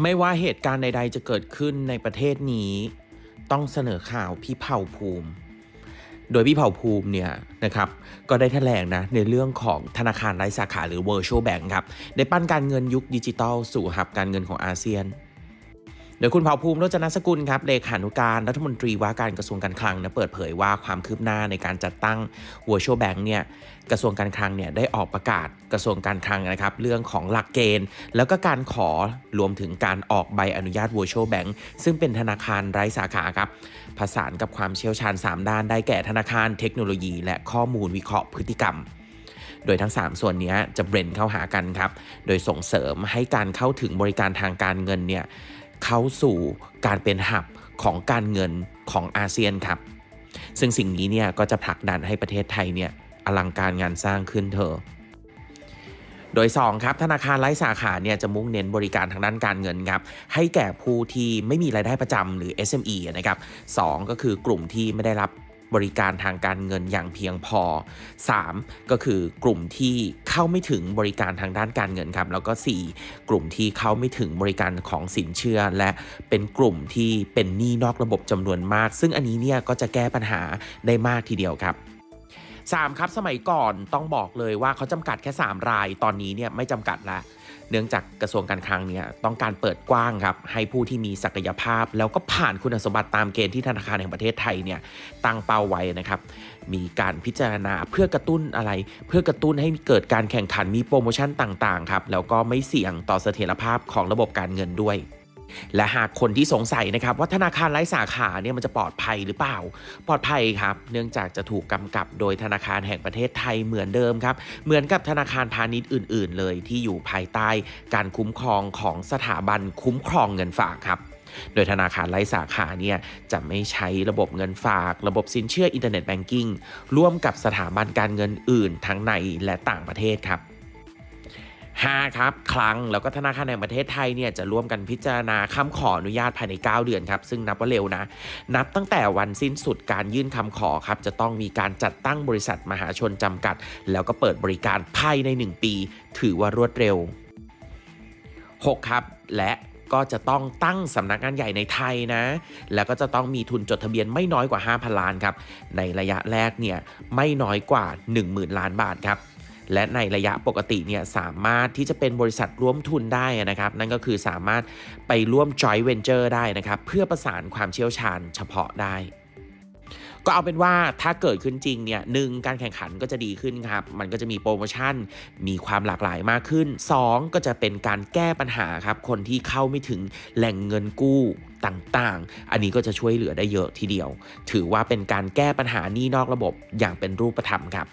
ไม่ว่าเหตุการณ์ใดๆจะเกิดขึ้นในประเทศนี้ ต้องเสนอข่าวพี่เผ่าภูมิ โดยพี่เผ่าภูมิเนี่ยนะครับก็ได้แถลงนะในเรื่องของธนาคารไร้สาขาหรือ virtual bank ครับ ได้ปั้นการเงินยุคดิจิทัลสู่หับการเงินของอาเซียน ดยคุณเผ่าภูมิโรจนสกุลครับเลขานุการรัฐมนตรีว่าการกระทรวงการคลังนะเปิดเผยว่าความคืบหน้าในการจัดตั้ง virtual bank เนี่ยกระทรวงการคลังเนี่ยได้ออกประกาศกระทรวงการคลังนะครับเรื่องของหลักเกณฑ์ แล้วก็การขอรวมถึงการออกใบอนุญาต virtual bank ซึ่งเป็นธนาคารไร้สาขาครับผสานกับความเชี่ยวชาญ 3 ด้านได้แก่ธนาคารเทคโนโลยี และข้อมูลวิเคราะห์พฤติกรรมโดยทั้ง 3 ส่วนนี้จะเบรนเข้าหากันครับ โดยส่งเสริมให้การเข้าถึงบริการทางการเงินเนี่ย เข้าสู่การเป็นหับของการเงินของอาเซียนครับ ซึ่งสิ่งนี้เนี่ยก็จะผลักดันให้ประเทศไทยเนี่ยอลังการงานสร้างขึ้นเถอะโดย 2 ครับธนาคารไร้สาขาเนี่ยจะมุ่งเน้นบริการทางด้านการเงินครับให้แก่ผู้ที่ไม่มีรายได้ประจำหรือ SME นะครับ 2 ก็คือกลุ่มที่ไม่ได้รับ บริการทางการเงินอย่างเพียงพอ 3 ก็คือกลุ่มที่เข้าไม่ถึงบริการทางด้านการเงินครับ แล้วก็ 4 กลุ่มที่เข้าไม่ถึงบริการของสินเชื่อ และเป็นกลุ่มที่เป็นหนี้นอกระบบจำนวนมาก ซึ่งอันนี้เนี่ยก็จะแก้ปัญหาได้มากทีเดียวครับ3ครับสมัยก่อนต้องบอกเลยว่าเขาจำกัดแค่ 3 รายตอนนี้เนี่ยไม่จำกัดละ เนื่องจากกระทรวงการคลังเนี่ยต้องการเปิดกว้างครับให้ผู้ที่มีศักยภาพ แล้วก็ผ่านคุณสมบัติตามเกณฑ์ที่ธนาคารแห่งประเทศไทยเนี่ยตั้งเป้าไว้นะครับมีการพิจารณาเพื่อกระตุ้นอะไร เพื่อกระตุ้นให้เกิดการแข่งขันมีโปรโมชั่นต่างๆครับแล้วก็ไม่เสี่ยงต่อเสถียรภาพของระบบการเงินด้วย และหากคนที่สงสัยนะครับว่าธนาคารไร้สาขาเนี่ยมันจะปลอดภัยหรือเปล่า ปลอดภัยครับ เนื่องจากจะถูกกำกับโดยธนาคารแห่งประเทศไทยเหมือนเดิมครับ เหมือนกับธนาคารพาณิชย์อื่น ๆ เลยที่อยู่ภายใต้ การคุ้มครองของสถาบันคุ้มครองเงินฝากครับโดยธนาคารไร้สาขาเนี่ยจะไม่ใช้ระบบเงินฝาก ระบบสินเชื่ออินเทอร์เน็ตแบงกิ้งร่วมกับสถาบันการเงินอื่นทั้งในและต่างประเทศครับ 5ครับคลังแล้วก็ธนาคารแห่งประเทศไทยเนี่ยจะร่วมกันพิจารณาคำขออนุญาตภายใน 9 เดือนครับ ซึ่งนับว่าเร็วนะ นับตั้งแต่วันสิ้นสุดการยื่นคำขอครับ จะต้องมีการจัดตั้งบริษัทมหาชนจำกัด แล้วก็เปิดบริการภายใน 1 ปี ถือว่ารวดเร็ว 6 ครับ และก็จะต้องตั้งสำนักงานใหญ่ในไทยนะ แล้วก็จะต้องมีทุนจดทะเบียนไม่น้อยกว่า 5,000 ล้านครับ ในระยะแรกเนี่ยไม่น้อยกว่า 10,000 ล้านบาทครับ และในระยะปกติเนี่ยสามารถที่จะเป็นบริษัทร่วมทุนได้นะครับ นั่นก็คือสามารถไปร่วม joint venture ได้นะครับ เพื่อประสานความเชี่ยวชาญเฉพาะได้ก็เอาเป็นว่าถ้าเกิดขึ้นจริงเนี่ยหนึ่งการแข่งขันก็จะดีขึ้นครับ มันก็จะมีโปรโมชั่น มีความหลากหลายมากขึ้น 2 ก็จะเป็นการแก้ปัญหาครับ คนที่เข้าไม่ถึงแหล่งเงินกู้ต่างๆ อันนี้ก็จะช่วยเหลือได้เยอะทีเดียว ถือว่าเป็นการแก้ปัญหานี้นอกระบบอย่างเป็นรูปธรรมครับ